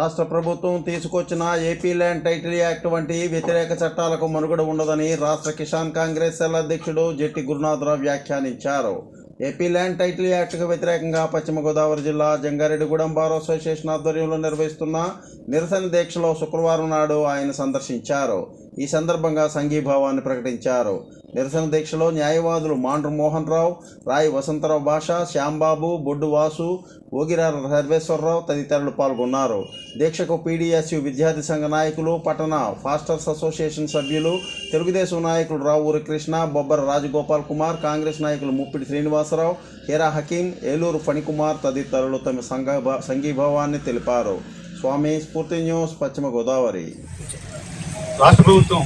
రాష్ట్ర ప్రభుత్వం తీసుకొచ్చిన ఏపీ ల్యాండ్ టైటిల్ యాక్ట్ వంటి వ్యతిరేక చట్టాలకు మనుగడ ఉండదని రాష్ట్ర కిసాన్ కాంగ్రెస్ సెల్ అధ్యక్షుడు జెట్టి గురునాథరావు వ్యాఖ్యానించారు. ఏపీ ల్యాండ్ టైటిల్ యాక్ట్కు వ్యతిరేకంగా పశ్చిమ గోదావరి జిల్లా జంగారెడ్డిగూడెం బార్ అసోసియేషన్ ఆధ్వర్యంలో నిర్వహిస్తున్న నిరసన దీక్షలో శుక్రవారం నాడు ఆయన సందర్శించారు. ఈ సందర్భంగా సంఘీభావాన్ని ప్రకటించారు. నిరసన దీక్షలో న్యాయవాదులు మాండ్రు మోహన్ రావు రాయి వసంతరావు భాష శ్యాంబాబు బొడ్డు వాసు ఓగిరాల సర్వేశ్వరరావు తదితరులు పాల్గొన్నారు. దీక్షకు పీడీఎస్యు విద్యార్థి సంఘ నాయకులు పట్టణ ఫాస్టర్స్ అసోసియేషన్ సభ్యులు తెలుగుదేశం నాయకులు రావూరి కృష్ణ బొబ్బర రాజగోపాల్ కుమార్ కాంగ్రెస్ నాయకులు ముప్పిడి శ్రీనివాసరావు హీరా హకీం ఏలూరు ఫణికుమార్ తదితరులు తమ సంఘ సంఘీభావాన్ని తెలిపారు. స్వామి స్ఫూర్తి న్యూస్ పశ్చిమ గోదావరి. రాష్ట్ర ప్రభుత్వం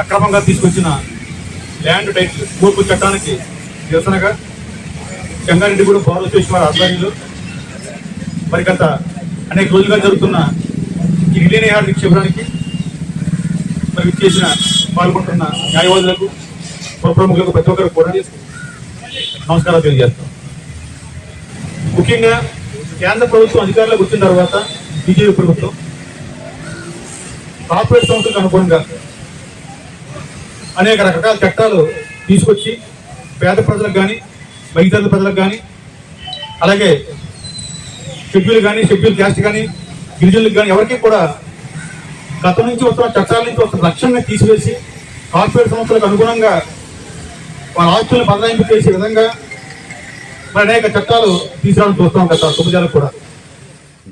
అక్రమంగా తీసుకొచ్చిన ల్యాండ్ టైటిల్ కూర్పు చట్టానికి నిరసనగా చెంగారెడ్డిగూడెం పౌర చేసిన ఆధ్వర్యంలో మరి గత అనేక రోజులుగా జరుగుతున్న ఈ విలీనయార్డ్ శిబిరానికి మరి చేసిన పాల్గొంటున్న న్యాయవాదులకు ప్రముఖులకు ప్రతి ఒక్కరు కూడా నమస్కారాలు తెలియజేస్తాం. ముఖ్యంగా కేంద్ర ప్రభుత్వం అధికారంలోకి వచ్చిన తర్వాత బీజేపీ ప్రభుత్వం కార్పొరేట్ సంస్థలకు అనుగుణంగా అనేక రకరకాల చట్టాలు తీసుకొచ్చి పేద ప్రజలకు కానీ వైద్యుల ప్రజలకు కానీ అలాగే షెడ్యూల్ కానీ షెడ్యూల్ క్యాస్ట్ కానీ గిరిజనులకు కానీ ఎవరికి కూడా గతం నుంచి వస్తున్న చట్టాల నుంచి వస్తున్న లక్ష్యాన్ని తీసివేసి కార్పొరేట్ సంస్థలకు అనుగుణంగా వారి ఆస్తులను బదలాయింపు చేసే విధంగా మరి అనేక చట్టాలు తీసుకురావడం చూస్తాం గత తొమ్మిదేళ్ళకు కూడా.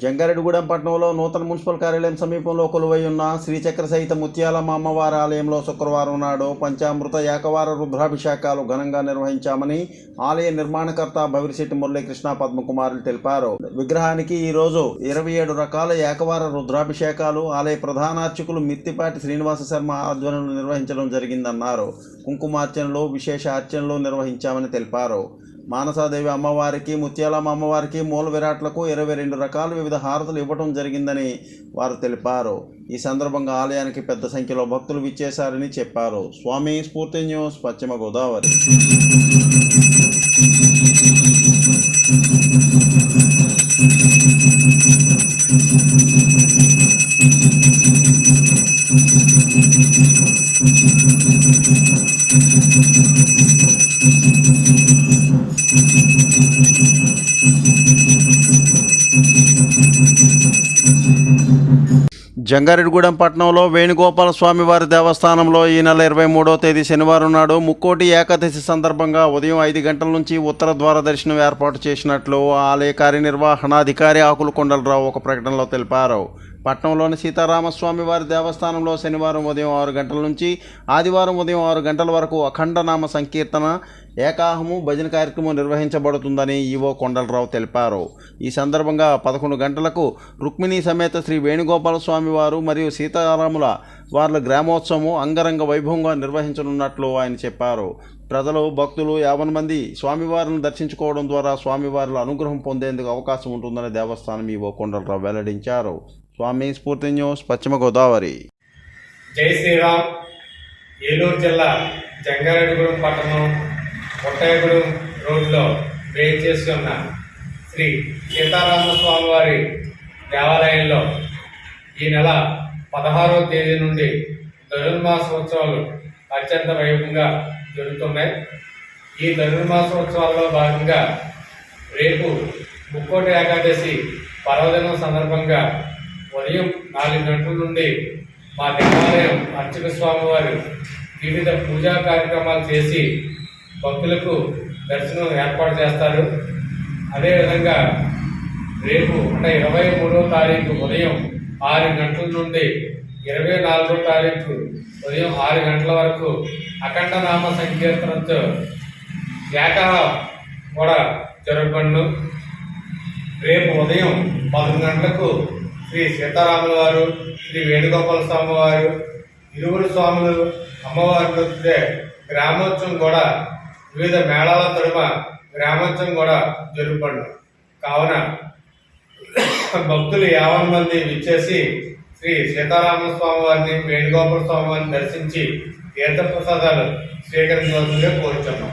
జంగారెడ్డిగూడెం పట్టణంలో నూతన మున్సిపల్ కార్యాలయం సమీపంలో కొలువై ఉన్న శ్రీచక్ర సహిత ముత్యాలమ్మ అమ్మవారి ఆలయంలో శుక్రవారం నాడు పంచామృత ఏకవార రుద్రాభిషేకాలు ఘనంగా నిర్వహించామని ఆలయ నిర్మాణకర్త భవిరిశెట్టి మురళీకృష్ణ పద్మకుమారులు తెలిపారు. విగ్రహానికి ఈ రోజు ఇరవై ఏడు రకాల ఏకవార రుద్రాభిషేకాలు ఆలయ ప్రధానార్చకులు మిత్తిపాటి శ్రీనివాస శర్మ ఆధ్వర్యంలో నిర్వహించడం జరిగిందన్నారు. కుంకుమార్చనలు విశేష అర్చనలు నిర్వహించామని తెలిపారు. మానసాదేవి అమ్మవారికి ముత్యాలమ్మ అమ్మవారికి మూల విరాట్లకు ఇరవై రెండు రకాల వివిధ హారతులు ఇవ్వటం జరిగిందని వారు తెలిపారు. ఈ సందర్భంగా ఆలయానికి పెద్ద సంఖ్యలో భక్తులు విచ్చేశారని చెప్పారు. స్వామి స్ఫూర్తి న్యూస్ పశ్చిమ గోదావరి. జంగారెడ్డిగూడెం పట్టణంలో వేణుగోపాల స్వామివారి దేవస్థానంలో ఈ నెల ఇరవై మూడో తేదీ శనివారం నాడు ముక్కోటి ఏకాదశి సందర్భంగా ఉదయం ఐదు గంటల నుంచి ఉత్తర ద్వార దర్శనం ఏర్పాటు చేసినట్లు ఆలయ కార్యనిర్వహణాధికారి ఆకుల కొండలరావు ఒక ప్రకటనలో తెలిపారు. పట్నంలోని సీతారామస్వామి వారి దేవస్థానంలో శనివారం ఉదయం ఆరు గంటల నుంచి ఆదివారం ఉదయం ఆరు గంటల వరకు అఖండనామ సంకీర్తన ఏకాహము భజన కార్యక్రమం నిర్వహించబడుతుందని ఈవో కొండలరావు తెలిపారు. ఈ సందర్భంగా పదకొండు గంటలకు రుక్మిణీ సమేత శ్రీ వేణుగోపాల స్వామి వారు మరియు సీతారాముల వార్ల గ్రామోత్సవం అంగరంగ వైభవంగా నిర్వహించనున్నట్లు ఆయన చెప్పారు. ప్రజలు భక్తులు యాభై మంది స్వామివారిని దర్శించుకోవడం ద్వారా స్వామివారిలో అనుగ్రహం పొందేందుకు అవకాశం ఉంటుందని దేవస్థానం ఈవో కొండలరావు వెల్లడించారు. స్వామి స్ఫూర్తి న్యూస్ పశ్చిమ గోదావరి. జై శ్రీరామ్. ఏలూరు జిల్లా జంగారెడ్డిగూడెం పట్టణం కొట్టాయగూడెం రోడ్లో వేయించేసి ఉన్న శ్రీ సీతారామ వారి దేవాలయంలో ఈ నెల పదహారవ తేదీ నుండి ధనుర్మాసోత్సవాలు అత్యంత వైభవంగా జరుగుతున్నాయి. ఈ ధనుర్మాసోత్సవాల్లో భాగంగా రేపు ముక్కోటి ఏకాదశి పర్వదినం సందర్భంగా ఉదయం నాలుగు గంటల నుండి మా దేవాలయం అర్చక స్వామి వారు వివిధ పూజా కార్యక్రమాలు చేసి భక్తులకు దర్శనం ఏర్పాటు చేస్తారు. అదేవిధంగా రేపు అంటే ఇరవై మూడో తారీఖు ఉదయం ఆరు గంటల నుండి ఇరవై నాలుగో తారీఖు ఉదయం ఆరు గంటల వరకు అఖండ నామ సంకీర్తనతో ఏకహ కూడా జరగబడును రేపు ఉదయం పదకొండు గంటలకు శ్రీ సీతారాముల వారు శ్రీ వేణుగోపాల స్వామి వారు ఇరువురు స్వాములు అమ్మవారిని గ్రామోత్సవం కూడా వివిధ మేళాల తరుమ గ్రామోత్సవం కూడా జరుగుపడు కావున భక్తులు యావన్ మంది విచ్చేసి శ్రీ సీతారామ స్వామి వారిని వేణుగోపాల స్వామి వారిని దర్శించి తీర్థప్రసాదాలు స్వీకరించవలసిందిగా కోరుచున్నాం.